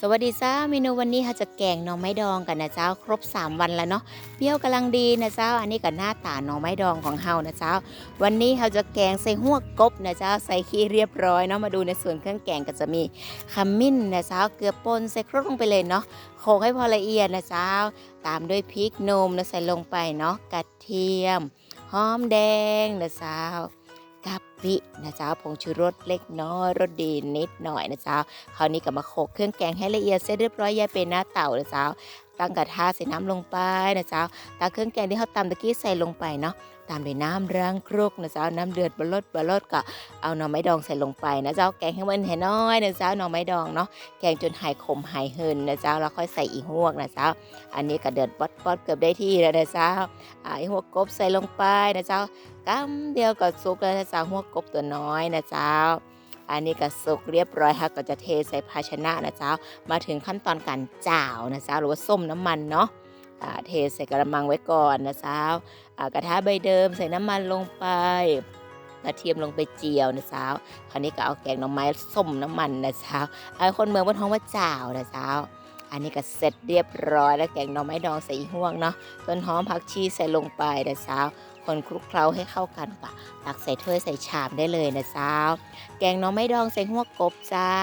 สวัสดีจ้าเมนูวันนี้เราจะแกงหน่อไม้ดองกันนะเจ้าครบ 3 วันแล้วเนาะเปรี้ยวกำลังดีนะเจ้า อันนี้กับหน้าตาหน่อไม้ดองของเฮานะเจ้า วันนี้เราจะแกงใส่หัวกบนะเจ้าใส่ขี้เรียบร้อยเนาะมาดูในส่วนเครื่องแกงก็จะมีขมิ้นนะเจ้าเกลือป่นใส่ครกลงไปเลยเนาะโขลกให้พอละเอียดนะเจ้า ตามด้วยพริกหนมนะใส่ลงไปเนาะกระเทียมหอมแดงนะเจ้า กะปินะเจ้าผงชูรสเล็กน้อยรสดีนิดหน่อยนะเจ้าคราวนี้ก็มาโขลกเครื่องแกงให้ละเอียดเสร็จเรียบร้อยยายเป็นหน้าเต่านะเจ้าตั้งกระทะใส่น้ำลงไปนะเจ้าตักเครื่องแกงที่เขาตำตะกี้ใส่ลงไปเนาะตามด้วยน้ำร้างครกนะเจ้าน้ำเดือดบลดบลดก็เอาหน่อไม้ดองใส่ลงไปนะเจ้าแกงให้มันให้น้อยนะเจ้าหน่อไม้ดองเนาะแกงจนหายขมหายเหินนะเจ้าแล้วค่อยใส่อีหวกนะเจ้าอันนี้ก็เดือดป๊อดป๊อดเกือบได้ที่แล้วนะเจ้าอีหัวกบใส่ลงไปนะเจ้ากำเดียวก็สุกแล้วนะเจ้าหัวกบตัวน้อยนะเจ้า อันนี้ก็สุกเรียบร้อยค่ะก็จะเทใส่ภาชนะนะเจ้า มาถึงขั้นตอนการจ่าวนะเจ้าหรือว่าส้มน้ำมันเนาะอ่าเทใส่กระมังไว้ก่อนนะเจ้ากระทะใบเดิมใส่น้ำมันลงไปกระเทียมลงไปเจียวนะจ้าคราวนี้ก็เอาแกงหน่อไม้ส้มน้ำมันนะจ้าไอคนเมืองบนท้องว่าจ่าวนะจ้าอันนี้ก็เสร็จเรียบร้อยแล้วแกงหน่อไม้ดองใส่ห่วงเนาะ ต้นหอมผักชีใส่ลงไปนะจ้า คนคลุกเคล้าให้เข้ากันค่ะตักใส่ถ้วยใส่ชามได้เลยนะเจ้า แกงน้องไม่ดองใส่หัวกบเจ้า